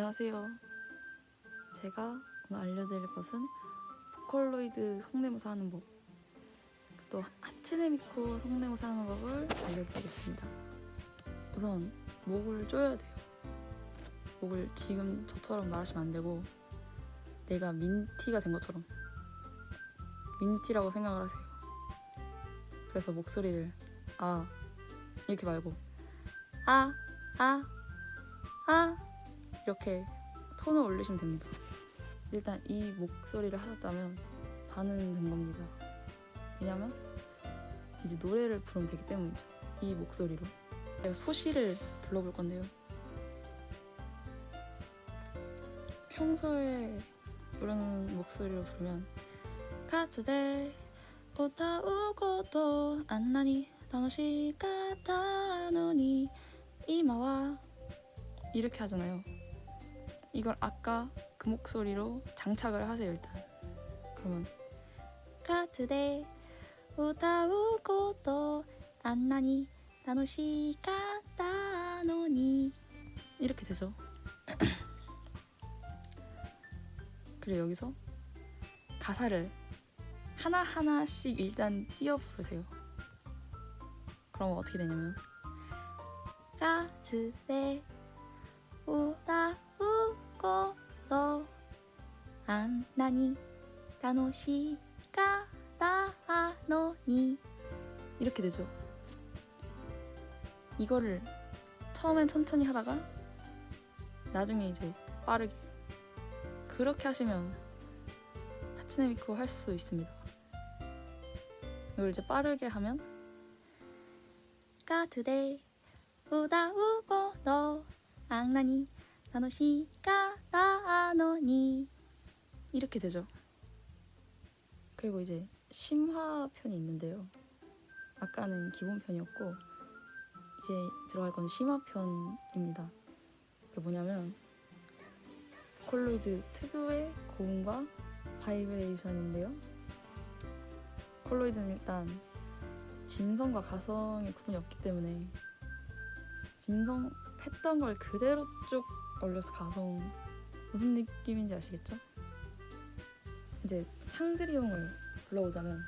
안녕하세요. 제가 오늘 알려드릴 것은 보컬로이드 성대모사 하는 법, 또 하츠네미코 성대모사 하는 법을 알려드리겠습니다. 우선 목을 조여야 돼요. 목을 지금 저처럼 말하시면 안 되고 내가 민티가 된 것처럼 민티라고 생각을 하세요. 그래서 목소리를 아 이렇게 말고 아 아, 아 이렇게 톤을 올리시면 됩니다. 일단 이 목소리를 하셨다면 반은 된 겁니다. 왜냐면 이제 노래를 부르면 되기 때문이죠. 이 목소리로. 제가 소시를 불러볼 건데요. 평소에 부르는 목소리로 부르면 가츠데 오타 우고도 안나니 다노시카타 노니 이마와 이렇게 하잖아요. 이걸 아까 그 목소리로 장착을 하세요 일단. 그러면 가츠데 우타우고도 안나니 다노시카타 노니 이렇게 되죠. 그리고 여기서 가사를 하나 하나씩 일단 띄어 부르세요. 그럼 어떻게 되냐면 가츠데 우다 안나니 다노시가 나노니 이렇게 되죠. 이거를 처음엔 천천히 하다가 나중에 이제 빠르게 그렇게 하시면 하츠네미코 할 수 있습니다. 이걸 이제 빠르게 하면 가트데 우다 우고 너 악나니 나노시가 나노니 이렇게 되죠. 그리고 이제 심화 편이 있는데요. 아까는 기본 편이었고 이제 들어갈 건 심화 편입니다. 그게 뭐냐면 콜로이드 특유의 고음과 바이브레이션인데요. 콜로이드는 일단 진성과 가성의 구분이 없기 때문에 진성 했던 걸 그대로 쭉 올려서 가성 무슨 느낌인지 아시겠죠? 이제 상드리용을 불러오자면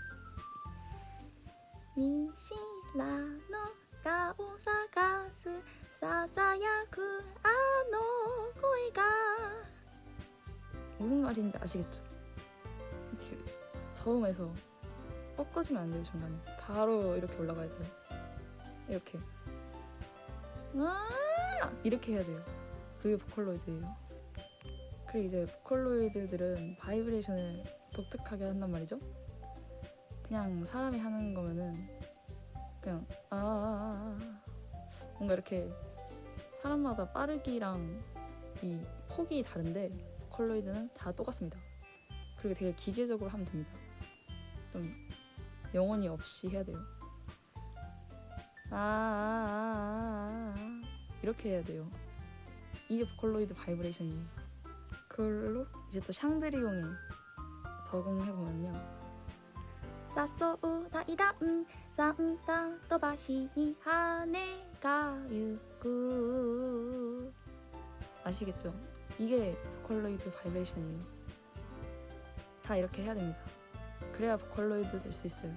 니시라노 가오사가스 사사야쿠 아노 고에가 무슨 말인지 아시겠죠? 이렇게 저음에서 꺾어지면 안 돼요 중간에. 바로 이렇게 올라가야 돼요. 이렇게. 아! 이렇게 해야 돼요. 그게 보컬로이드예요 그리고 이제 보컬로이드들은 바이브레이션을 독특하게 한단 말이죠 그냥 사람이 하는 거면은 그냥 아 뭔가 이렇게 사람마다 빠르기랑 이 폭이 다른데 보컬로이드는 다 똑같습니다 그리고 되게 기계적으로 하면 됩니다 좀 영혼이 없이 해야 돼요. 아, 아, 아, 아, 아. 이렇게 해야 돼요. 이게 보컬로이드 바이브레이션이에요. 그걸로 이제 또 샹드리용에 적응해 보면요. 사소우 나이다음 쌈따 또바시니 하네가 유구 아시겠죠? 이게 보컬로이드 바이브레이션이에요. 다 이렇게 해야 됩니다. 그래야 보컬로이드 될 수 있어요.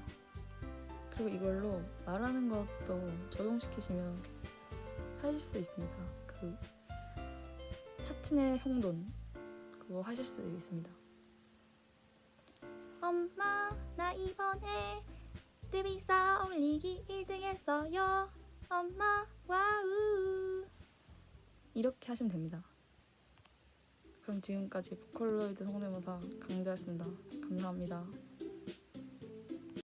그리고 이걸로 말하는 것도 적용시키시면 하실 수 있습니다. 그 사친의 형돈 그거 하실 수 있습니다. 엄마 나 이번에 드비사 올리기 1등 했어요. 엄마 와우 이렇게 하시면 됩니다. 그럼 지금까지 보컬로이드 성대모사 강조였습니다. 감사합니다.